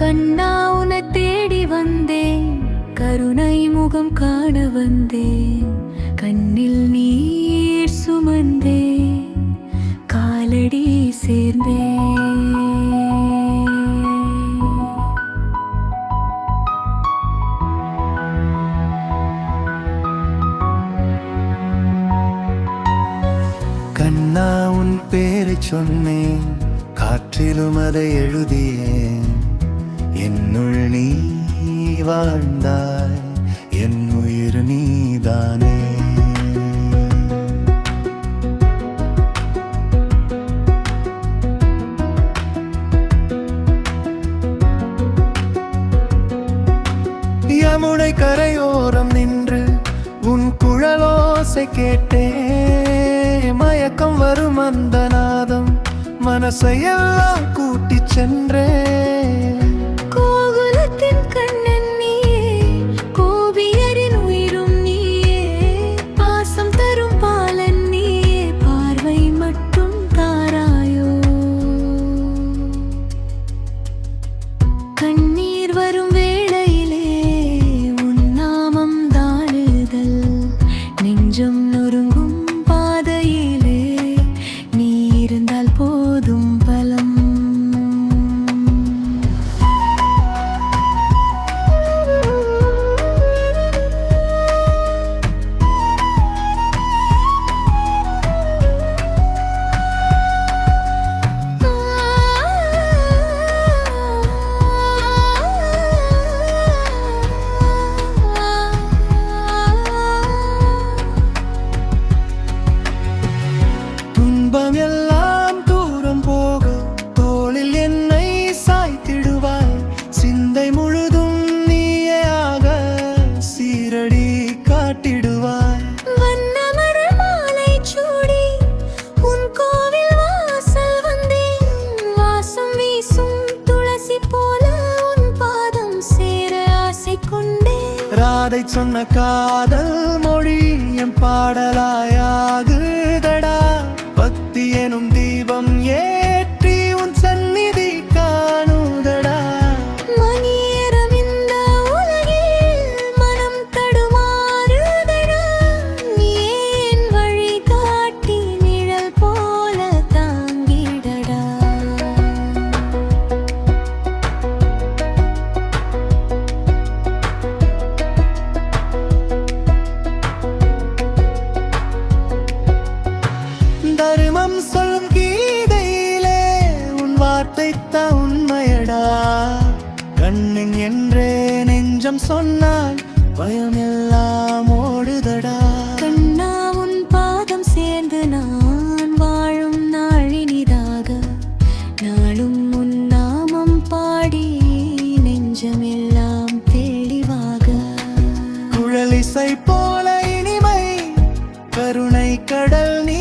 கண்ணா உன தேடி வந்தேன். கருணை முகம் காண வந்தேன். கண்ணில் நீர் சுமந்தே காலடி சேர்ந்தேன். கண்ணா உன் பேரை சொன்னேன். காற்றிலும் அதை எழுதியேன். என்னுள் நீ வாழ்ந்தாய் என் உயிர் நீதானே. யமுனை கரையோரம் நின்று உன் குழலோசை கேட்டே மயக்கம் வரும் அந்த நாதம் மனசையெல்லாம் கூட்டிச் சென்றே. வந்தால் போதும். கொண்டேன். ராதை சொன்ன காதல் மொழி என் பாடலாயாகுதடா வார்த்தைத்தான் உண்மையடா. கண்ணின் என்றே நெஞ்சம் சொன்னால் பயமெல்லாம் ஓடுதடா. கண்ணா உன் பாதம் சேர்ந்து நான் வாழும் நாளினிதாக. நாளும் உன் நாமம் பாடி நெஞ்சமெல்லாம் தெளிவாக. குழலிசை போல இனிமை கருணை கடல் நீ